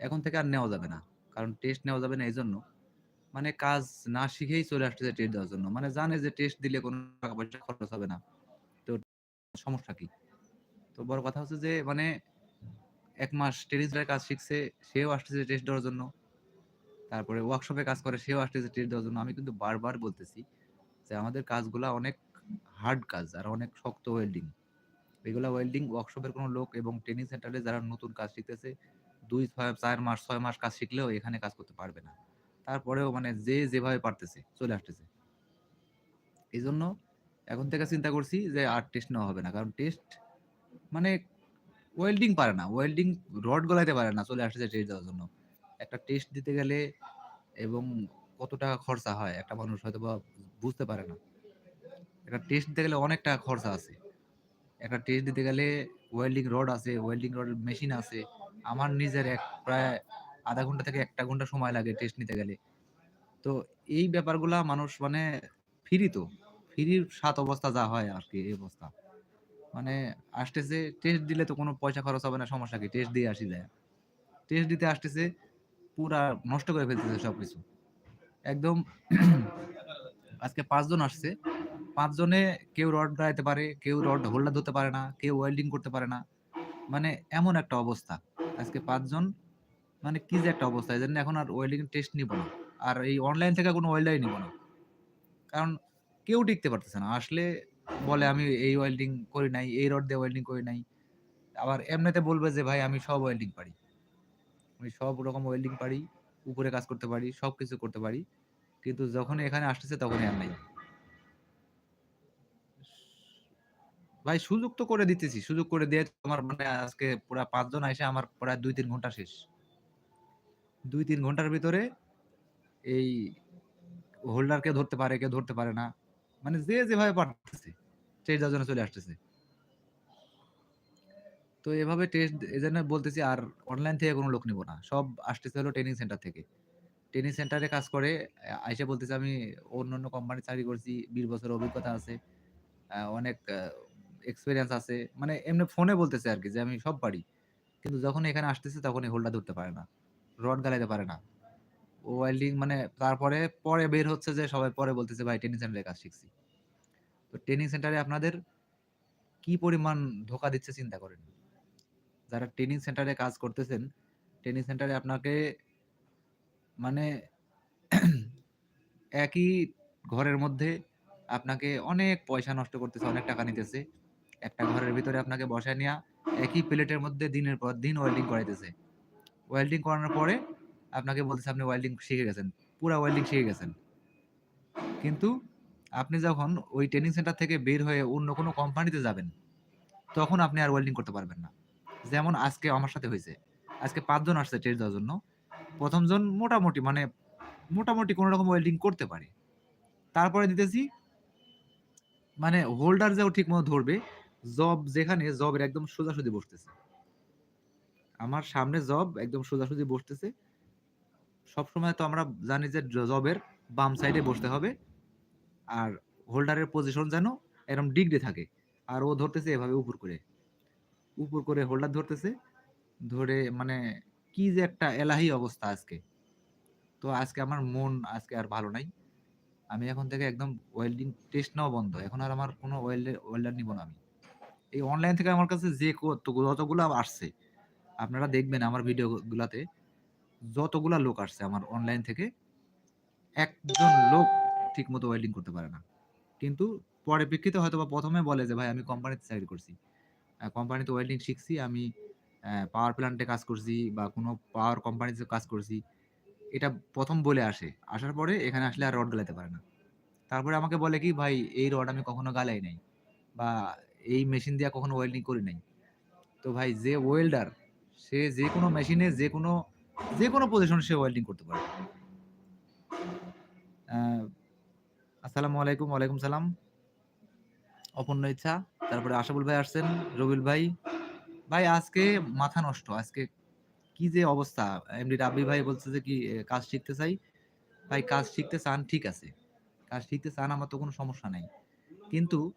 এখন থেকে আর নেওয়া যাবে না। কারণ টেস্ট নেওয়া যাবে না এই জন্য মানে কাজ না শিখেই চলে আসতেছে টেস্ট দেওয়ার জন্য। মানে জানে যে টেস্ট দিলে কোনো টাকা-পয়সা খরচ হবে না। তো সমস্যা কি? তো বড় কথা হচ্ছে যে মানে এক মাস ট্রেনিং কাজ শিখছে, সেও আসতেছে টেস্ট দেওয়ার জন্য। তারপরে ওয়ার্কশপে কাজ করে সেও আসতেছে টেস্ট দেওয়ার জন্য। আমি কিন্তু বারবার বলতেছি যে আমাদের কাজগুলা অনেক হার্ড কাজ আর অনেক শক্ত ওয়েল্ডিং। এগুলা ওয়েল্ডিং ওয়ার্কশপের কোনো লোক এবং ট্রেনিং সেন্টারে যারা নতুন কাজ শিখতেছে ২, ৬, ৪ মাস ছয় মাস কাজ শিখলেও এখানে কাজ করতে পারবে না। তারপরেও মানে যে যেভাবে পারতেছে চলে আসতেছে। এই জন্য এখন থেকে চিন্তা করছি যে আর টেস্ট নেওয়া হবে না। কারণ টেস্ট মানে ওয়েল্ডিং পারে না। ওয়েল্ডিং রড গলাইতে পারে না চলে আসতেছে টেস্ট দেওয়ার জন্য। একটা টেস্ট দিতে গেলে এবং কত টাকা খরচা হয় একটা মানুষ হয়তো বা বুঝতে পারে না। একটা টেস্ট দিতে গেলে অনেক টাকা খরচা আছে। একটা টেস্ট দিতে গেলে ওয়েল্ডিং রড আছে, ওয়েল্ডিং রডের মেশিন আছে। আমার নিজের এক প্রায় আধা ঘণ্টা থেকে একটা ঘণ্টা সময় লাগে টেস্ট নিতে গেলে। তো এই ব্যাপারগুলা মানুষ মানে ফ্রি তো। ফ্রির সাত অবস্থা যা হয় আর কি এই অবস্থা। মানে আসতেছে টেস্ট দিলে তো কোনো পয়সা খরচ হবে না সমস্যা কি? টেস্ট দিয়ে আসি যায়া। টেস্ট দিতে আসতেছে পুরা নষ্ট করে ফেলতেছে সবকিছু। একদম আজকে পাঁচজন আসছে। পাঁচজনে কেউ রড গাড়াইতে পারে, কেউ রড হোল্ডার ধরতে পারে না, কেউ ওয়েল্ডিং করতে পারে না। মানে এমন একটা অবস্থা। আজকে পাঁচজন মানে কি যে একটা অবস্থা। এজন্য এখন আর ওয়েল্ডিং টেস্ট নিব না। আর এই অনলাইন থেকে কোনো ওয়েল্ডারই নিব না। কারণ কেউ টিকতে পারতেছে না। আসলে বলে আমি এই ওয়েল্ডিং করি নাই, এই রড দিয়ে ওয়েল্ডিং করি নাই। আবার এমনিতে বলবে যে ভাই আমি সব ওয়েল্ডিং পারি। আমি সব রকম ওয়েল্ডিং পারি, উপরে কাজ করতে পারি, সব কিছু করতে পারি। কিন্তু যখনই এখানে আসতেছে তখনই আর নাই। ভাই সুযোগ তো করে দিতেছি। সুযোগ করে দিয়ে আমার মানে আজকে পুরা ৫ জন আইসা আমার প্রায় ২-৩ ঘণ্টা শেষ। ২-৩ ঘণ্টার ভিতরে এই হোল্ডার কেউ ধরতে পারে, কেউ ধরতে পারে না। মানে যে যেভাবে পারতেছে টেস্ট দেওয়ার জন্য চলে আসতেছে। তো এভাবে টেস্ট এজন্য বলতেছি আর অনলাইন থেকে কোনো লোক নিব না। সব আসতেছে হলো ট্রেনিং সেন্টার থেকে। ট্রেনিং সেন্টারে কাজ করে আইসা বলতেছে আমি অন্য অন্য কোম্পানিতে চাকরি করছি। ২০ বছরের অভিজ্ঞতা আছে। অনেক এক্সপেরিয়েন্স আছে। মানে এমনি ফোনে বলতেছে আর কি যে আমি সব পারি। কিন্তু যখন এখানে আসতেছে তখনই হোল্ডার ধরতে পারে না। রড গালাইতে পারে না। ও ওয়েল্ডিং মানে তারপরে পরে বের হচ্ছে যে সবাই পরে বলতেছে ভাই ট্রেনিং সেন্টারে কাজ শিখছি। তো ট্রেনিং সেন্টারে আপনাদের কি পরিমাণ ধোকা দিচ্ছে চিন্তা করেন। যারা ট্রেনিং সেন্টারে কাজ করতেছেন, ট্রেনিং সেন্টারে আপনাকে মানে একই ঘরের মধ্যে আপনাকে অনেক পয়সা নষ্ট করতেছে, অনেক টাকা নিতেছে। একটা ঘরের ভিতরে আপনাকে বসায় নিয়া একই প্লেটের মধ্যে দিনের পর দিন ওয়েল্ডিং করাইতেছে। ওয়েল্ডিং করানোর পরে আপনাকে বলতেছে আপনি ওয়েল্ডিং শিখে গেছেন। পুরা ওয়েল্ডিং শিখে গেছেন। কিন্তু আপনি যখন ওই ট্রেনিং সেন্টার থেকে বের হয়ে অন্য কোনো কোম্পানিতে যাবেন, তখন আপনি আর ওয়েল্ডিং করতে পারবেন না। যেমন আজকে আমার সাথে হয়েছে আজকে পাঁচজন আসছে টেস্ট দেওয়ার জন্য। প্রথমজন মোটামুটি মানে মোটামুটি কোনো রকম ওয়েল্ডিং করতে পারে। তারপরে দিতেছি মানে হোল্ডার যেও ঠিকমতো ধরবে, জব যেখানে, জবের একদম সোজাসুজি বসতেছে। আমার সামনে জব একদম সোজাসুজি বসতেছে। সবসময় তো আমরা জানি যে জবের বাম সাইডে বসতে হবে। আর হোল্ডারের পজিশন যেন এরকম ডিগ্রি থাকে। আর ও ধরতেছে এভাবে উপর করে। উপর করে হোল্ডার ধরতেছে। ধরে মানে কি যে একটা এলাহি অবস্থা আজকে। তো আজকে আমার মন আজকে আর ভালো নাই। আমি এখন থেকে একদম ওয়েল্ডিং টেস্ট নেওয়া বন্ধ। এখন আর আমার কোনো ওয়েল্ডে ওয়েল্ডার নিব না আমি। এই অনলাইন থেকে আমার কাছে যে যতগুলা আসছে, আপনারা দেখবেন আমার ভিডিও গুলাতে যতগুলা লোক আসছে আমার অনলাইন থেকে, একজন লোক ঠিকমতো ওয়েল্ডিং করতে পারে না। কিন্তু পরিপ্রেক্ষিতে হয়তোবা ১ম এ বলে যে ভাই আমি কোম্পানিতে চাকরি করছি। কোম্পানিতে ওয়েল্ডিং শিখছি। আমি পাওয়ার প্ল্যান্টে কাজ করছি বা কোনো পাওয়ার কোম্পানিতে কাজ করছি। এটা প্রথম বলে আসে। আসার পরে এখানে আসলে আর রড গালাইতে পারে না। তারপরে আমাকে বলে কি ভাই এই রড আমি কখনো গালাই নাই। বা এই মেশিন দিয়ে কখনো ওয়েল্ডিং করি নাই। তো ভাই যে ওয়েল্ডার সে যেকোনো মেশিনে যেকোনো, যেকোনো পজিশনে সে ওয়েল্ডিং করতে পারে। আসসালামু আলাইকুম, ওয়ালাইকুম সালাম। অপূর্ণ ইচ্ছা। তারপরে আশাবুল ভাই আসছেন, রবিল ভাই। ভাই আজকে মাথা নষ্ট। আজকে কি যে অবস্থা। এমডি রাব্বি ভাই বলছে যে কি কাজ শিখতে চাই। ভাই কাজ শিখতে চান ঠিক আছে। কাজ শিখতে চান আমার তো কোনো সমস্যা নাই। কিন্তু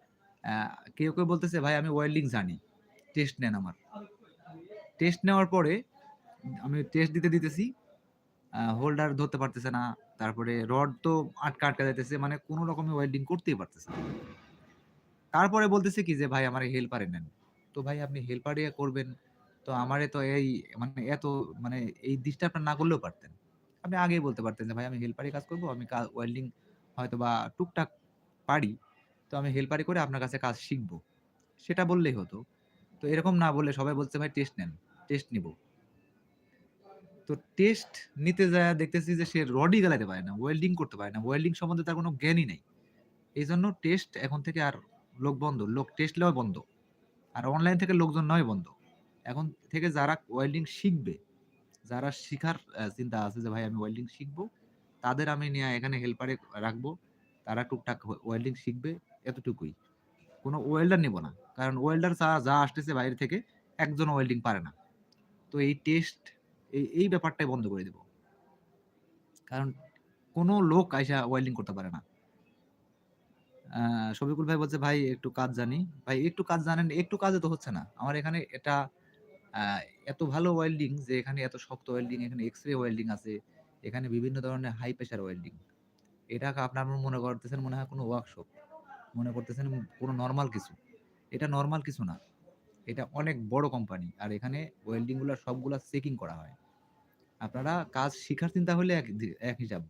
কেউ, কেউ বলতেছে ভাই আমি ওয়েল্ডিং জানি। টেস্ট নেন আমার। টেস্ট নেওয়ার পরে আমি টেস্ট দিতে দিতেছি হোল্ডার ধরতে পারতেছে না তারপরে রড তো আটকা আটকা যাইতেছে মানে কোনো রকমের ওয়েল্ডিং করতেই পারতেছে না তারপরে বলতেছে কি যে ভাই আমার হেল্পারে নেন তো ভাই আপনি হেল্পারে করবেন তো আমারে তো এই মানে এত মানে এই ডিস্টার্বটা না করলেও পারতেন আপনি আগেই বলতে পারতেন যে ভাই আমি হেল্পারে কাজ করব আমি ওয়েল্ডিং হয়তো বা টুকটাক পারি তো আমি হেল্পারে করে আপনার কাছে কাজ শিখব। সেটা বললেই হতো। তো এরকম না বললে সবাই বলছে, ভাই টেস্ট নেন টেস্ট নিব। তো টেস্ট নিতে যায় দেখতেছি যে সে রডই গালাতে পারে না ওয়েল্ডিং করতে পারে না। ওয়েল্ডিং সম্বন্ধে তার কোনো জ্ঞানই নেই। এই জন্য টেস্ট এখন থেকে আর লোক বন্ধ। লোক টেস্ট নেওয়া বন্ধ। আর অনলাইন থেকে লোকজন নয় বন্ধ। এখন থেকে যারা ওয়েল্ডিং শিখবে, যারা শিখার চিন্তা আছে যে, ভাই, আমি ওয়েল্ডিং শিখব। তাদের আমি নিয়ে এখানে হেল্পারে রাখব। তারা টুকটাক ওয়েল্ডিং শিখবে। এতটুকুই। কোনো ওয়েল্ডার নিব না। কারণ ওয়েল্ডার যা যা আসতেছে বাইরে থেকে একজন ওয়েল্ডিং পারে না। তো এই টেস্ট এই এই ব্যাপারটাই বন্ধ করে দেব। কারণ কোনো লোক আইসা ওয়েল্ডিং করতে পারে না। শফিকুল ভাই বলছে, ভাই, একটু কাজ জানি। ভাই, একটু কাজ জানেন, একটু কাজে তো হচ্ছে না। আমার এখানে এটা এত ভালো ওয়েল্ডিং যে এখানে এত শক্ত ওয়েল্ডিং এখানে এক্স রে ওয়েল্ডিং আছে। এখানে বিভিন্ন ধরনের হাই প্রেশার ওয়েল্ডিং এটা আপনার মনে করতেছেন মনে হয় কোনো ওয়ার্কশপ মনে করতেছেন কোনো নর্মাল কিছু। এটা নর্মাল কিছু না। এটা অনেক বড় কোম্পানি আর এখানে ওয়েল্ডিংগুলো সবগুলা চেকিং করা হয়। আপনারা কাজ শিখার চিন্তা হলে এক এক হিসাব।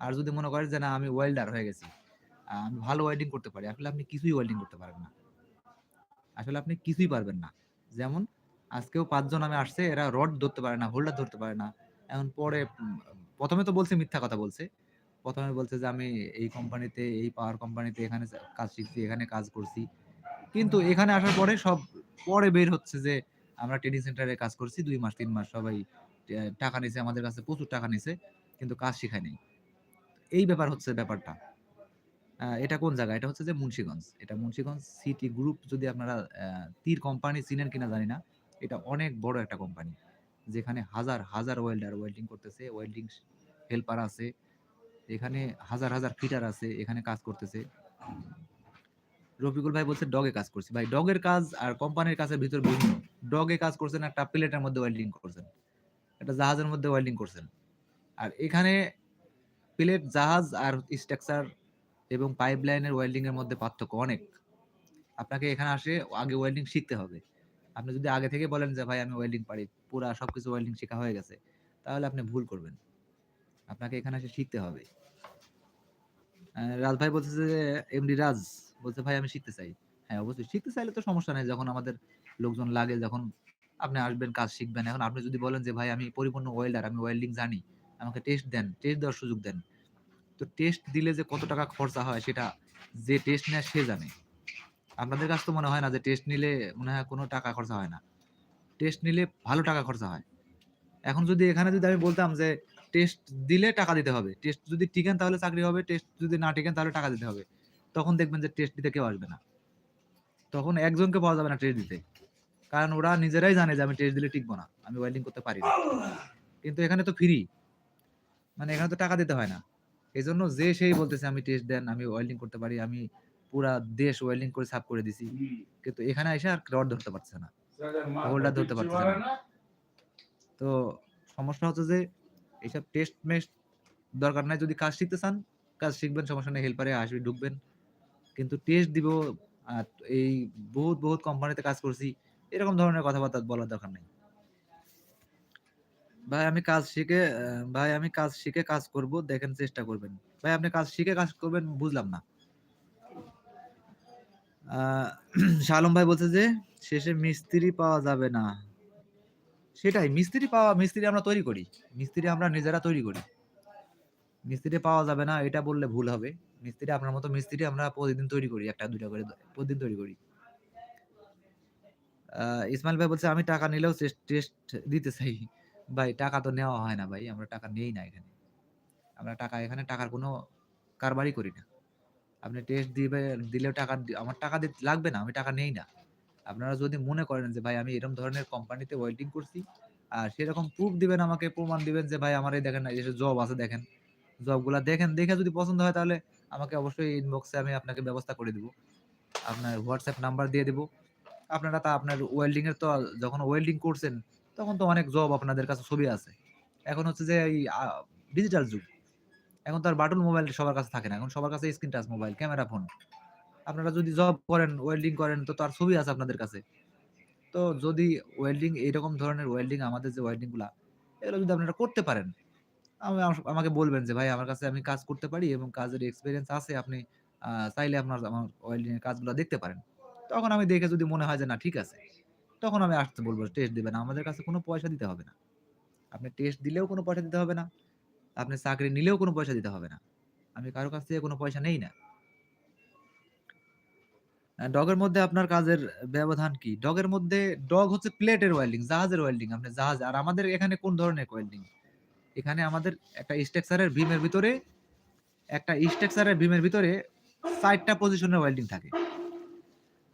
আর যদি মনে করেন যে না, আমি ওয়েল্ডার হয়ে গেছি আমি ভালো ওয়েল্ডিং করতে পারি, আসলে আপনি কিছুই ওয়েল্ডিং করতে পারবেন না। আসলে আপনি কিছুই পারবেন না। যেমন, আজকেও পাঁচজন আমি আসছে, এরা রড ধরতে পারে না হোল্ডার ধরতে পারে না। এখন পরে প্রথমে তো বলছে, মিথ্যা কথা বলছে। প্রথমে বলছে যে, আমি এই কোম্পানিতে, এই পাওয়ার কোম্পানিতে এখানে কাজ শিখছি, এখানে কাজ করছি। কিন্তু এখানে আসার পরে সব পরে বের হচ্ছে যে, আমরা ট্রেনিং সেন্টারে কাজ করছি, দুই মাস, তিন মাস সবাই টাকা নিছে, আমাদের কাছে প্রচুর টাকা নিছে, কিন্তু কাজ শেখায় নেই। এই ব্যাপার হচ্ছে ব্যাপারটা। এটা কোন জায়গা? এটা হচ্ছে যে মুন্সিগঞ্জ। এটা মুন্সিগঞ্জ সিটি গ্রুপ যদি আপনারা তীর কোম্পানি চিনেন কিনা জানি না, এটা অনেক বড় একটা কোম্পানি যেখানে হাজার হাজার ওয়েল্ডার ওয়েল্ডিং করতেছে ওয়েল্ডিং হেল্পার আছে এখানে হাজার হাজার ফিটার আছে, এখানে কাজ করতেছে। রফিকুল ভাই বলছে ডগে কাজ করছি। ভাই ডগের কাজ আর কোম্পানির কাজের ভিতর ভিন্ন। ডগে কাজ করছেন, একটা প্লেটের মধ্যে ওয়েল্ডিং করছেন, একটা জাহাজের মধ্যে ওয়েল্ডিং করছেন। আর এখানে প্লেট, জাহাজ আর স্ট্রাকচার এবং পাইপ লাইনের ওয়েল্ডিং এর মধ্যে পার্থক্য অনেক। আপনাকে এখানে আসে, আগে ওয়েল্ডিং শিখতে হবে। আপনি যদি আগে থেকে বলেন যে, ভাই, আমি ওয়েল্ডিং পারি, পুরা সবকিছু ওয়েল্ডিং শেখা হয়ে গেছে, তাহলে আপনি ভুল করবেন। আপনাকে এখানে এসে শিখতে হবে। রাজ ভাই বলছে যে, এমডি রাজ, বলছে, ভাই, আমি শিখতে চাই। হ্যাঁ অবশ্যই, শিখতে চাইলে তো সমস্যা নেই, যখন আমাদের লোকজন লাগে, যখন আপনি আসবেন, কাজ শিখবেন। এখন আপনি যদি বলেন যে, ভাই, আমি পরিপূর্ণ ওয়েল্ডার, আমি ওয়েল্ডিং জানি, আমাকে টেস্ট দেন, টেস্ট দেওয়ার সুযোগ দেন। তো টেস্ট দিলে যে কত টাকা খরচা হয়, সেটা যে টেস্ট নেয়, সে জানে। আপনাদের কাছে তো মনে হয় না যে, টেস্ট নিলে মনে হয় কোনো টাকা খরচা হয় না। টেস্ট নিলে ভালো টাকা খরচা হয়। এখন যদি, এখানে যদি আমি বলতাম যে টেস্ট দিলে টাকা দিতে হবে। টেস্ট যদি টিকেন তাহলে চাকরি হবে টেস্ট যদি না টিকেন তাহলে টাকা দিতে হবে। তখন দেখবেন যে টেস্ট দিতে কেউ আসবে না। তখন একজনকে পাওয়া যাবে না টেস্ট দিতে। কারণ ওরা নিজেরাই জানে যে আমি টেস্ট দিলে টিকবো না আমি ওয়েল্ডিং করতে পারি না। কিন্তু এখানে তো ফ্রি মানে এখানে তো টাকা দিতে হয় না। এই জন্য যে সেই বলতেছে আমি টেস্ট দেন আমি ওয়েল্ডিং করতে পারি আমি পুরা দেশ ওয়েল্ডিং করে সাফ করে দিছি। কিন্তু এখানে এসে আর রড ধরতে পারছে না। হোল্ডার ধরতে পারছে না। তো সমস্যা হচ্ছে যে এইসব টেস্ট মেস্ট দরকার নাই। যদি কাজ শিখতে চান, কাজ শিখবেন, সমস্যা নেই হেল্পারে আসবে, ঢুকবেন। কিন্তু টেস্ট দিব, আর এই বহুত বহুত কোম্পানিতে কাজ করছি, এরকম ধরনের কথাবার্তা বলার দরকার নেই। ভাই, আমি কাজ শিখে ভাই, আমি কাজ শিখে কাজ করব, দেখেন চেষ্টা করবেন। ভাই, আপনি কাজ শিখে কাজ করবেন, বুঝলাম না। শালম ভাই বলছে যে, শেষে মিস্ত্রি পাওয়া যাবে না। সেটাই, মিস্ত্রি পাওয়া, মিস্ত্রি আমরা তৈরি করি। মিস্ত্রি আমরা নিজেরা তৈরি করি। মিস্ত্রি পাওয়া যাবে না, এটা বললে ভুল হবে। মিস্ত্রি আপনার মতো মিস্ত্রি আমরা প্রতিদিন তৈরি করি, একটা দুইটা করে প্রতিদিন তৈরি করি। ইসমাইল ভাই বলছে, আমি টাকা নিলেও টেস্ট দিতে চাই। ভাই, টাকা তো নেওয়া হয় না ভাই, আমরা টাকা নেই না এখানে। আমরা টাকা, এখানে টাকার কোনো কারবারই করি না। আপনি টেস্ট দিবে, দিলেও টাকা আমার টাকা লাগবে না, আমি টাকা নেই না। আপনারা যদি মনে করেন যে ভাই আমি এরকম ধরনের কোম্পানিতে ওয়েল্ডিং করছি আর সেরকম প্রুফ দিবেন আমাকে প্রমাণ দিবেন যে ভাই আমার এই দেখেন না এসে জব আছে দেখেন জবগুলা দেখেন দেখে যদি পছন্দ হয় তাহলে আমাকে অবশ্যই ইনবক্সে আমি আপনাকে ব্যবস্থা করে দিব আপনার হোয়াটসঅ্যাপ নাম্বার দিয়ে দিব আপনারা তা আপনার ওয়েল্ডিং এর তো যখন ওয়েল্ডিং করছেন তখন তো অনেক জব আপনাদের কাছে ছবি আছে। এখন হচ্ছে যে এই ডিজিটাল যুগ। এখন তো আর বাটন মোবাইল সবার কাছে থাকে না। এখন সবার কাছে screen touch mobile, camera phone. আপনারা যদি জব করেন, ওয়েল্ডিং করেন তো তার ছবি আছে আপনাদের কাছে। তো যদি ওয়েল্ডিং এইরকম ধরনের ওয়েল্ডিং আমাদের যে ওয়েল্ডিংগুলা, এগুলো যদি আপনারা করতে পারেন, আমি আমাকে বলবেন যে, "ভাই আমার কাছে আমি কাজ করতে পারি এবং কাজের এক্সপিরিয়েন্স আছে। আপনি চাইলে আপনার আমার ওয়েল্ডিং এর কাজগুলা দেখতে পারেন।" তখন আমি দেখে যদি মনে হয় যে না ঠিক আছে, তখন আমি আসতে বলব টেস্ট দিবেন। আমাদের কাছে কোনো পয়সা দিতে হবে না। আপনি টেস্ট দিলেও কোনো পয়সা দিতে হবে না। আপনি চাকরি নিলেও কোনো পয়সা দিতে হবে না। আমি কারও কাছ থেকে কোনো পয়সা নেই না। ডগের মধ্যে আপনার কাজের ব্যবধান কি? ডগের মধ্যে ডগ হচ্ছে প্লেটের ওয়েল্ডিং, জাহাজের ওয়েল্ডিং। আপনি জাহাজ আর আমাদের এখানে কোন ধরনের ওয়েল্ডিং? এখানে আমাদের একটা স্ট্রাকচারের বিমের ভিতরে একটা স্ট্রাকচারের বিমের ভিতরে ৪ টা পজিশনের ওয়েল্ডিং থাকে।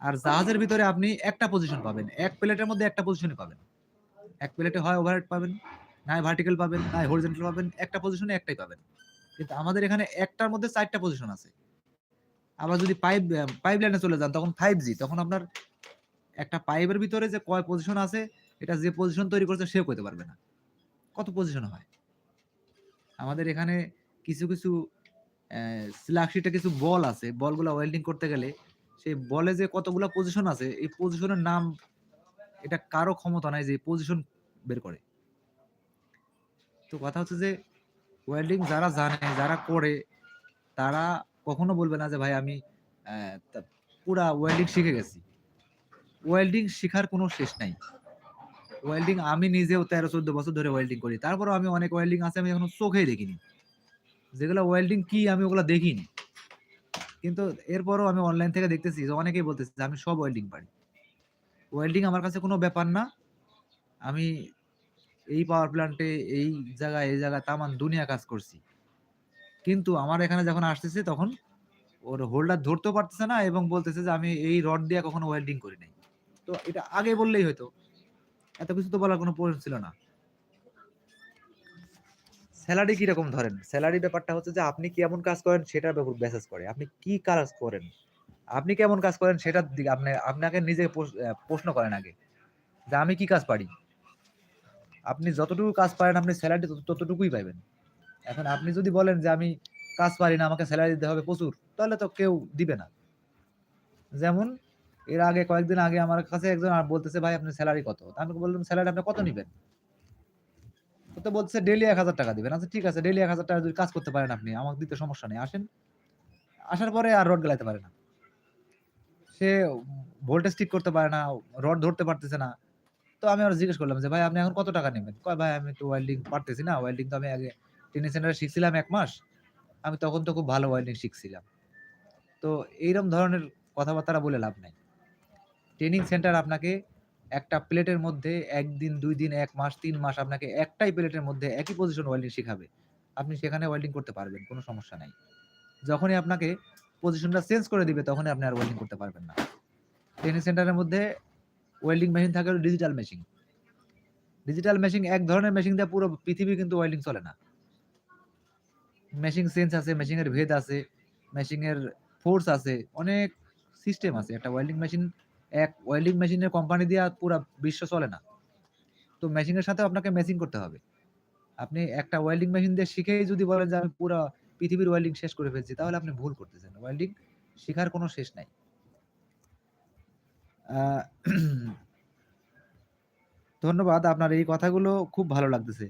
আর জাহাজের ভিতরে আপনি একটা পজিশন পাবেন। এক প্লেটের মধ্যে একটা পজিশনই পাবেন। এক প্লেটে হয় ওভারহেড পাবেন, না হয় ভার্টিক্যাল পাবেন, না হরিজন্টাল পাবেন। একটা পজিশনে একটাই পাবেন। কিন্তু আমাদের এখানে একটার মধ্যে ৪ টা পজিশন আছে। আবার যদি পাইপ পাইপ লাইনে চলে যান তখন ফাইভ জি তখন আপনার একটা পাইপের ভিতরে যে কয় পজিশন আছে, এটা যে পজিশন তৈরি করছে সেও কইতে পারবে না। কত পজিশন হয়? আমাদের এখানে কিছু, কিছু অ্যা স্ল্যাগ শিটে কিছু বল আছে। বলগুলো ওয়েল্ডিং করতে গেলে সেই বলে যে কতগুলো পজিশন আছে, এই পজিশনের নাম এটা কারও ক্ষমতা নাই যে পজিশন বের করে। তো কথা হচ্ছে যে ওয়েল্ডিং যারা জানে, যারা করে তারা কখনো বলবে না যে ভাই আমি পুরা ওয়েল্ডিং শিখে গেছি। ওয়েল্ডিং শিখার কোনো শেষ নাই। ওয়েল্ডিং আমি নিজেও ১৩-১৪ বছর ধরে ওয়েল্ডিং করি। তারপরেও আমি অনেক ওয়েল্ডিং আছে আমি এখনও চোখেই দেখিনি। যেগুলো ওয়েল্ডিং কি আমি ওগুলো দেখিনি। কিন্তু এরপরও আমি অনলাইন থেকে দেখতেছি যে অনেকেই বলতেছে যে আমি সব ওয়েল্ডিং পারি। ওয়েল্ডিং আমার কাছে কোনো ব্যাপার না। আমি এই পাওয়ার প্ল্যান্টে এই জায়গায়, এই জায়গায় তামান দুনিয়া কাজ করছি। কিন্তু আমার এখানে যখন আসতেছে তখন ওর হোল্ডার ধরতেও পারতেছে না এবং বলতেছে যে আমি এই রড দিয়ে কখনো ওয়েল্ডিং করি নাই। তো এটা আগে বললেই হয়তো এত কিছু তো বলার কোনো প্রয়োজন ছিল না। স্যালারি কীরকম ধরেন? স্যালারি ব্যাপারটা হচ্ছে যে আপনি কেমন কাজ করেন সেটার উপর বেসিস করে। আপনি কি কাজ করেন? আপনি কেমন কাজ করেন সেটার দিকে আপনি, আপনাকে নিজে প্রশ্ন করেন আগে। যে আমি কি কাজ পারি? আপনি যতটুকু কাজ পারেন আপনি স্যালারি তত, ততটুকুই পাইবেন। এখন আপনি যদি বলেন যে আমি কাজ পারি না, আমাকে স্যালারি দিতে হবে প্রচুর, তাহলে তো কেউ দিবে না। যেমন এর আগে কয়েকদিন আগে আমার কাছে একজন আর বলতেছে, "ভাই আপনার স্যালারি কত?" আমি বললাম, স্যালারি আপনি কত নিবেন?" তো বলতেছে, "ডেইলি ৳১,০০০ দিবেন।" আচ্ছা ঠিক আছে, ডেইলি ৳১,০০০ যদি কাজ করতে পারেন আপনি, আমাকে দিতে সমস্যা নেই। আসেন। আসার পরে আর রড গেলাইতে পারে না। সে ভোল্টেজ ঠিক করতে পারে না, রড ধরতে পারতেছে না। তো আমি আরও জিজ্ঞেস করলাম যে, "ভাই আপনি এখন কত টাকা নেবেন কয়, "ভাই আমি তো ওয়েল্ডিং পারতেছি না। ওয়েল্ডিং তো আমি আগে ট্রেনিং সেন্টারে শিখছিলাম এক মাস। আমি তখন তো খুব ভালো ওয়েল্ডিং শিখছিলাম।" তো এইরকম ধরনের কথাবার্তা বলে লাভ নাই। ট্রেনিং সেন্টার আপনাকে একটা প্লেটের মধ্যে ১ দিন, ২ দিন, এক মাস, তিন মাস আপনাকে একটাই প্লেটের মধ্যে একই পজিশন ওয়েল্ডিং শিখাবে। আপনি সেখানে ওয়েল্ডিং করতে পারবেন, কোনো সমস্যা নাই। যখনই আপনাকে পজিশনটা চেঞ্জ করে দিবে তখনই আপনি আর ওয়েল্ডিং করতে পারবেন না। ট্রেনিং সেন্টারের মধ্যে ওয়েল্ডিং মেশিন থাকে ডিজিটাল মেশিন। ডিজিটাল মেশিন এক ধরনের মেশিন দিয়ে পুরো পৃথিবী কিন্তু ওয়েল্ডিং চলে না। মেশিন সেন্স আছে, মেশিনের ভেদ আছে, মেশিনের ফোর্স আছে, অনেক সিস্টেম আছে। একটা ওয়েল্ডিং মেশিন এক ওয়েল্ডিং মেশিনের কোম্পানি দিয়া পুরো বিশ্ব চলে না। তো মেশিনের সাথেও আপনাকে ম্যাচিং করতে হবে। আপনি একটা ওয়েল্ডিং মেশিন দিয়ে শিখেই যদি বলেন যে আমি পুরা পৃথিবীর ওয়েল্ডিং শেষ করে ফেলছি তাহলে আপনি ভুল করতেছেন। ওয়েল্ডিং শেখার কোনো শেষ নাই। ধন্যবাদ। আপনার এই কথাগুলো খুব ভালো লাগতেছে।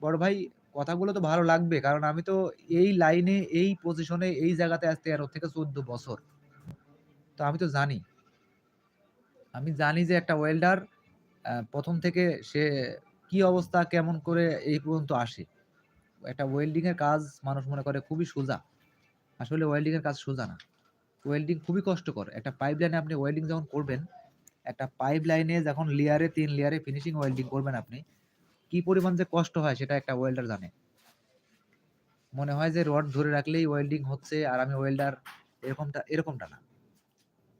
বড় ভাই কথাগুলো তো ভালো লাগবে। কারণ আমি তো এই লাইনে, এই পজিশনে, এই জায়গাতে আজ ১৩ থেকে ১৪ বছর। তো আমি তো জানি। আমি জানি যে একটা ওয়েল্ডার প্রথম থেকে সে কি অবস্থা, কেমন করে এই পর্যন্ত আসে। একটা ওয়েল্ডিং এর কাজ মানুষ মনে করে খুবই সোজা। আসলে ওয়েল্ডিং এর কাজ সোজা না। ওয়েল্ডিং খুবই কষ্টকর। একটা পাইপ লাইনে আপনি ওয়েল্ডিং যখন করবেন, একটা পাইপ লাইনে যখন লেয়ারে তিন লেয়ারে ফিনিশিং ওয়েল্ডিং করবেন আপনি, কি পরিমাণ যে কষ্ট হয় সেটা একটা ওয়েল্ডার জানে। মনে হয় যে রড ধরে রাখলেই ওয়েল্ডিং হচ্ছে আর আমি ওয়েল্ডার এরকমটা এরকমটা না।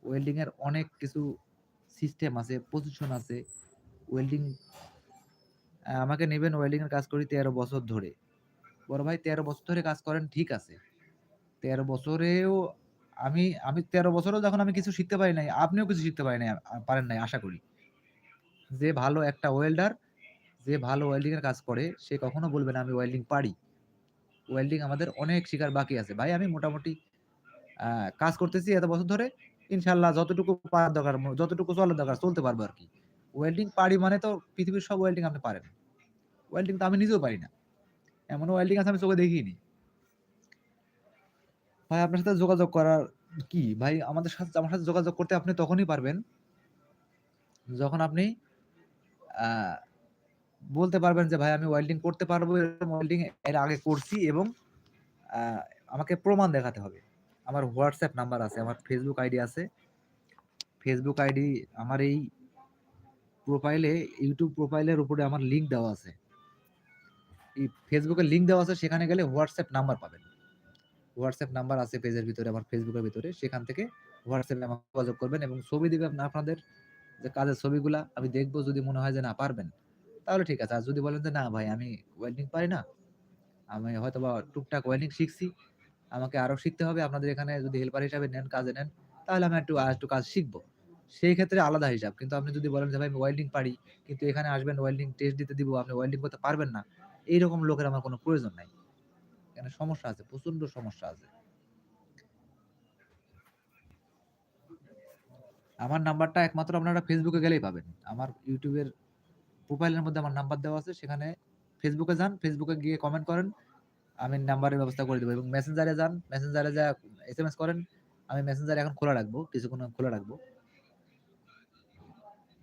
ওয়েল্ডিং এর অনেক কিছু সিস্টেম আছে, পজিশন আছে। ওয়েল্ডিং আমাকে নেবেন ওয়েল্ডিং এর কাজ করি ১৩ বছর ধরে। বড় ভাই ১৩ বছর ধরে কাজ করেন ঠিক আছে। ১৩ বছরেও আমি আমি ১৩ বছরেও যখন আমি কিছু শিখতে পারি নাই, আপনিও কিছু শিখতে পারি নাই পারেন নাই আশা করি। যে ভালো একটা ওয়েল্ডার যে ভালো ওয়েল্ডিং এর কাজ করে সে কখনো বলবে না আমি ওয়েল্ডিং পারি। ওয়েল্ডিং আমাদের অনেক শিকার বাকি আছে। ভাই আমি মোটামুটি কাজ করতেছি এত বছর ধরে। ইনশাল্লাহ যতটুকু পারার দরকার, যতটুকু চলার দরকার চলতে পারব আর কি ওয়েল্ডিং পারি মানে তো পৃথিবীর সব ওয়েল্ডিং আপনি পারেন। ওয়েল্ডিং তো আমি নিজেও পারি না। এমন ওয়েল্ডিং আছে আমি চোখে দেখিনি। ভাই আপনার সাথে যোগাযোগ করার কি? ভাই আমাদের সাথে আমার সাথে যোগাযোগ করতে আপনি তখনই পারবেন যখন আপনি বলতে পারবেন যে ভাই আমি ওয়েল্ডিং করতে পারব এরকম ওয়েল্ডিং এর আগে করছি এবং আমাকে প্রমাণ দেখাতে হবে। আমার হোয়াটসঅ্যাপ নাম্বার আছে, আমার ফেসবুক আইডি আছে। ফেসবুক আইডি আমার এই প্রোফাইলে ইউটিউব প্রোফাইলের উপরে আমার লিঙ্ক দেওয়া আছে। এই ফেসবুকে লিঙ্ক দেওয়া আছে সেখানে গেলে হোয়াটসঅ্যাপ নাম্বার পাবেন। হোয়াটসঅ্যাপ নাম্বার আছে পেজের ভিতরে আমার ফেসবুকের ভিতরে। সেখান থেকে এ আমাকে যোগাযোগ করবেন এবং ছবি দেবেন আপনাদের যে কাজের ছবিগুলা আমি দেখব যদি মনে হয় যে না পারবেন, তাহলে ঠিক আছে। আর যদি বলেন যে না ভাই আমি ওয়েল্ডিং পারি না। আমি হয়তোবা টুকটাক ওয়েল্ডিং শিখছি। আমাকে আরও শিখতে হবে। আপনাদের এখানে যদি হেল্পার হিসাবে নেন, কাজে নেন, তাহলে আমি একটু আরেকটু কাজ শিখব। সেই ক্ষেত্রে আলাদা হিসাব। কিন্তু আপনি যদি বলেন যে ভাই আমি ওয়েল্ডিং পারি, কিন্তু এখানে আসবেন ওয়েল্ডিং টেস্ট দিতে দিব, আপনি ওয়েল্ডিং করতে পারবেন না। এইরকম লোকের আমার কোনো প্রয়োজন নাই। এখানে সমস্যা আছে, প্রচণ্ড সমস্যা আছে। আমার নাম্বারটা একমাত্র আপনারা ফেসবুকে গেলেই পাবেন। আমার এর প্রোফাইলের মধ্যে আমার নাম্বার দেওয়া আছে। সেখানে এ যান, এ গিয়ে কমেন্ট করেন। আমি নাম্বারের ব্যবস্থা করে দিব এবং মেসেঞ্জারে যান, মেসেঞ্জারে যায়া এসএমএস করেন। আমি মেসেঞ্জার এখন খোলা রাখব। কিছুক্ষণ খোলা রাখব।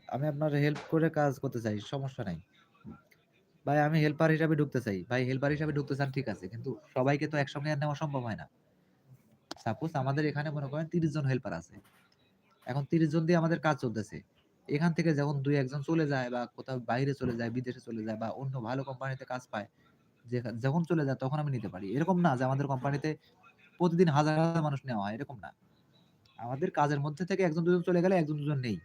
আমি আপনার হেল্প করে কাজ করতে চাই। সমস্যা নাই। ভাই আমি হেল্পার হিসাবে ঢুকতে চাই। ভাই হেল্পার হিসাবে ঢুকতে চান ঠিক আছে। কিন্তু সবাইকে তো একসঙ্গে নেওয়া সম্ভব হয় না। সাপোজ আমাদের এখানে মনে করেন ৩০ জন হেল্পার আছে। এখন ৩০ জন দিয়ে আমাদের কাজ চলতেছে। এখান থেকে যখন দুই একজন চলে যায় বা কোথাও বাইরে চলে যায়, বিদেশে চলে যায় বা অন্য ভালো কোম্পানিতে কাজ পায়, যখন চলে যায় তখন আমি নিতে পারি। এরকম না যে আমাদের কোম্পানিতে প্রতিদিন হাজার, হাজার মানুষ নেওয়া হয়, এরকম না। আমাদের কাজের মধ্যে থেকে একজন দুজন চলে গেলে একজন দুজন নেই।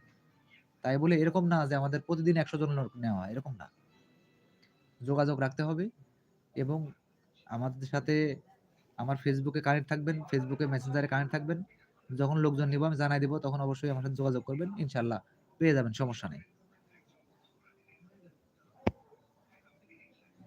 তাই বলে এরকম না যে আমাদের প্রতিদিন ১০০ জন লোক নেওয়া হয়, এরকম না। যোগাযোগ রাখতে হবে এবং আমাদের সাথে আমার ফেসবুকে কানেক্ট থাকবেন, এ মেসেঞ্জারে কানেক্ট থাকবেন। যখন লোকজন নিবো আমি জানাই দিব তখন অবশ্যই আমার সাথে যোগাযোগ করবেন। ইনশাআল্লাহ পেয়ে যাবেন, সমস্যা নেই।